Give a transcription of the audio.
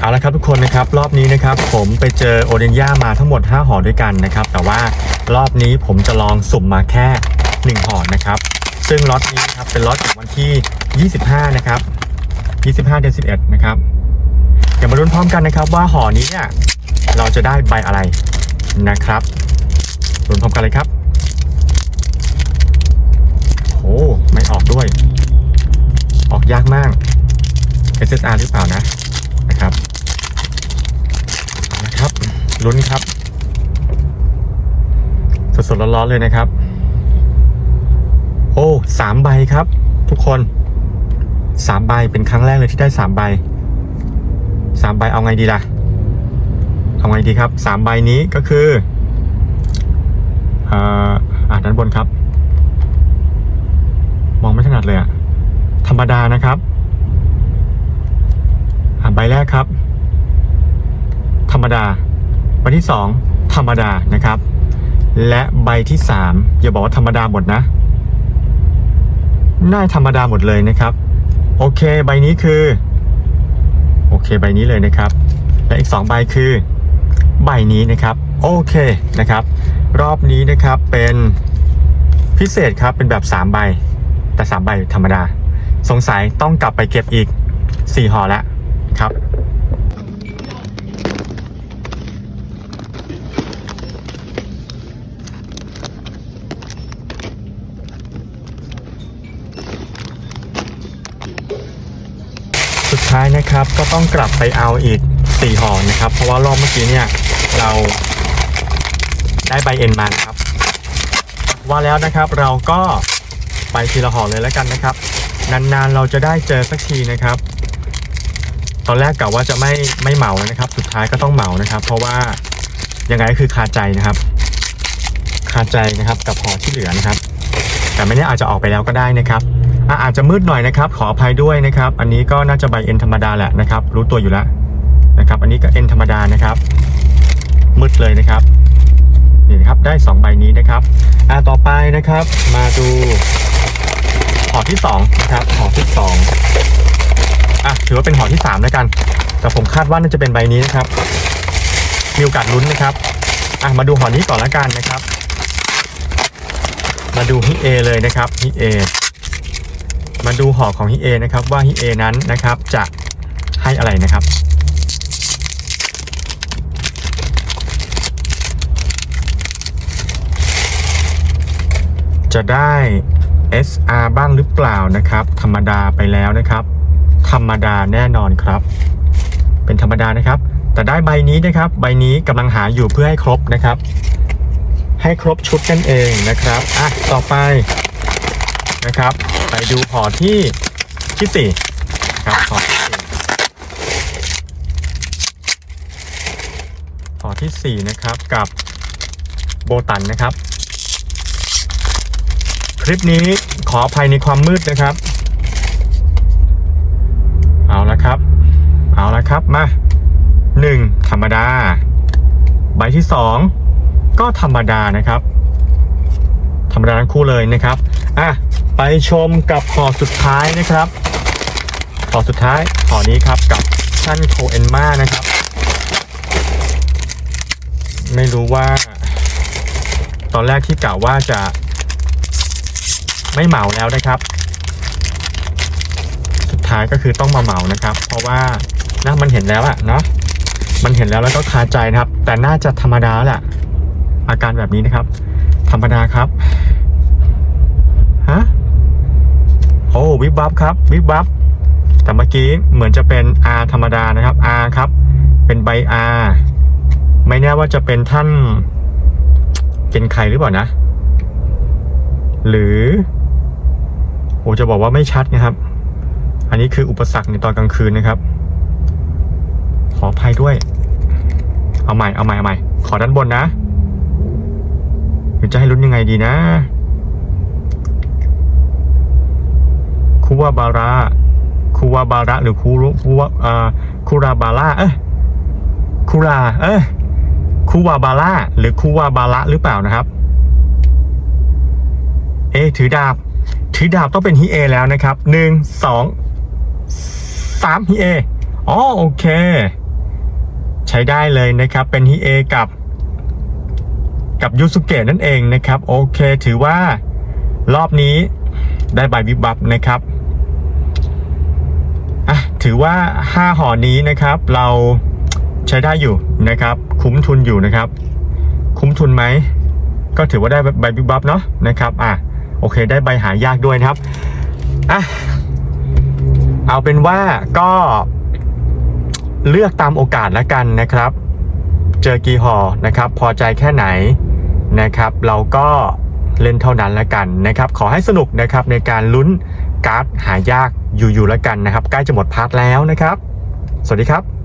เอาละครับทุกคนนะครับรอบนี้นะครับผมไปเจอโอเดนย่ามาทั้งหมด 5ห่อด้วยกันนะครับแต่ว่ารอบนี้ผมจะลองสุ่มมาแค่ 1ห่อนะครับซึ่งล็อตนี้นะครับเป็นล็อตของวันที่ 25 นะครับ 25 เดือน 11 นะครับเดี๋ยวมาลุ้นพร้อมกันนะครับว่าห่อนี้เนี่ยเราจะได้ใบอะไรนะครับลุ้นพร้อมกันเลยครับโอ้ไม่ออกด้วย ออกยากมาก SSR หรือเปล่านะนะครับนะครับ ลุ้นครับ สดๆร้อนๆเลยนะครับ โอ้สามใบครับ ทุกคนสามใบเป็นครั้งแรกเลยที่ได้สามใบสามใบเอาไงดีล่ะ เอาไงดีครับสามใบนี้ก็คืออ่าอ่านด้านบนครับ มองไม่ถนัดเลยอะธรรมดานะครับอ่าใบแรกครับ ธรรมดา บที่สองธรรมดานะครับ และใบที่สามอย่าบอกว่าธรรมดาหมดนะน่าธรรมดาหมดเลยนะครับ โอเคใบนี้คือ โอเคใบนี้เลยนะครับ และอีกสองใบคือ ใบนี้นะครับ โอเคนะครับ รอบนี้นะครับเป็นพิเศษครับเป็นแบบสามใบ แต่สามใบธรรมดา สงสัยต้องกลับไปเก็บอีกสี่ห่อแล้วครับ ท้ายนะครับก็ต้องกลับไปเอาอีกสี่ห่อนะครับ เพราะว่ารอบเมื่อกี้เนี่ยเราได้ใบเอ็นมานะครับ ว่าแล้วนะครับเราก็ไปทีละห่อเลยแล้วกันนะครับ นานๆเราจะได้เจอสักทีนะครับ ตอนแรกกะว่าจะไม่ไม่เหมานะครับ สุดท้ายก็ต้องเหมานะครับ เพราะว่ายังไงก็คือคาใจนะครับ คาใจนะครับกับห่อที่เหลือนะครับ แต่ไม่แน่อาจจะออกไปแล้วก็ได้นะครับ อาจจะมืดหน่อยนะครับ ขออภัยด้วยนะครับ อันนี้ก็น่าจะใบเอ็นธรรมดาแหละนะครับ รู้ตัวอยู่แล้วนะครับ อันนี้ก็เอ็นธรรมดานะครับ มืดเลยนะครับนี่นะครับได้สองใบนี้นะครับอะต่อไปนะครับ มาดูห่อที่สองนะครับห่อที่สองอะถือว่าเป็นห่อที่สามแล้วกัน แต่ผมคาดว่าน่าจะเป็นใบนี้นะครับ มีโอกาสลุ้นนะครับอะมาดูห่อนี้ก่อนละกันนะครับ มาดูฮิเอเลยนะครับฮิเอ มาดูห่อของฮิเอนะครับว่าฮิเอนั้นนะครับจะให้อะไรนะครับ จะได้ SR บ้างหรือเปล่านะครับ ธรรมดาไปแล้วนะครับ ธรรมดาแน่นอนครับ เป็นธรรมดานะครับ แต่ได้ใบนี้นะครับ ใบนี้กำลังหาอยู่เพื่อให้ครบนะครับ ให้ครบชุดกันเองนะครับอะต่อไป นะครับ ไปดูห่อที่ที่สี่ครับห่อที่สี่ห่อที่สี่นะครับกับโบตันนะครับ คลิปนี้ขออภัยในความมืดนะครับ เอาละครับ เอาละครับมาหนึ่งธรรมดา ใบที่สองก็ธรรมดานะครับ ธรรมดาทั้งคู่เลยนะครับอะไปชมกับห่อสุดท้ายนะครับห่อสุดท้ายห่อนี้ครับกับชันโคเอนมานะครับ ไม่รู้ว่า ตอนแรกที่กล่าวว่าจะไม่เหมาแล้วนะครับ สุดท้ายก็คือต้องมาเหมานะครับ เพราะว่านะมันเห็นแล้วอะเนาะมันเห็นแล้วแล้วก็คาใจนะครับ แต่น่าจะธรรมดาแหละอาการแบบนี้นะครับ ธรรมดาครับ ฮะ โอ้วิบวับครับ วิบวับ แต่เมื่อกี้เหมือนจะเป็น R ธรรมดานะครับ R ครับ เป็นใบ R ไม่แน่ว่าจะเป็นท่าน เป็นใครหรือเปล่านะ หรือ โอ้จะบอกว่าไม่ชัดนะครับ อันนี้คืออุปสรรคในตอนกลางคืนนะครับ ขออภัยด้วย เอาใหม่ เอาใหม่ เอาใหม่ ขอด้านบนนะ จะให้ลุ้นยังไงดีนะคูวาบาระคูวาบาระหรือคูรุคูวาอ่าคูราบาร่าเอ้ยคูราเอ้ยคูวาบาร่าหรือคูวาบาระหรือเปล่านะครับ เอถือดาบ ถือดาบต้องเป็นฮิเอแล้วนะครับหนึ่งสองสามฮิเออ๋อโอเค ใช้ได้เลยนะครับ เป็นฮิเอกับ กับยูสุเกะนั่นเองนะครับ โอเคถือว่ารอบนี้ได้ใบวิบับนะครับอะถือว่า 5ห่อนี้นะครับ เราใช้ได้อยู่นะครับ คุ้มทุนอยู่นะครับ คุ้มทุนไหม ก็ถือว่าได้ใบวิบบับเนาะนะครับอะโอเค ได้ใบหายากด้วยนะครับอะเอาเป็นว่าก็เลือกตามโอกาสล้วกันนะครับ เจอกี่ห่อนะครับ พอใจแค่ไหน นะครับ เราก็เล่นเท่านั้นละกันนะครับ ขอให้สนุกนะครับในการลุ้นการ์ดหายากอยู่ๆละกันนะครับ ใกล้จะหมดพาร์ทแล้วนะครับ สวัสดีครับ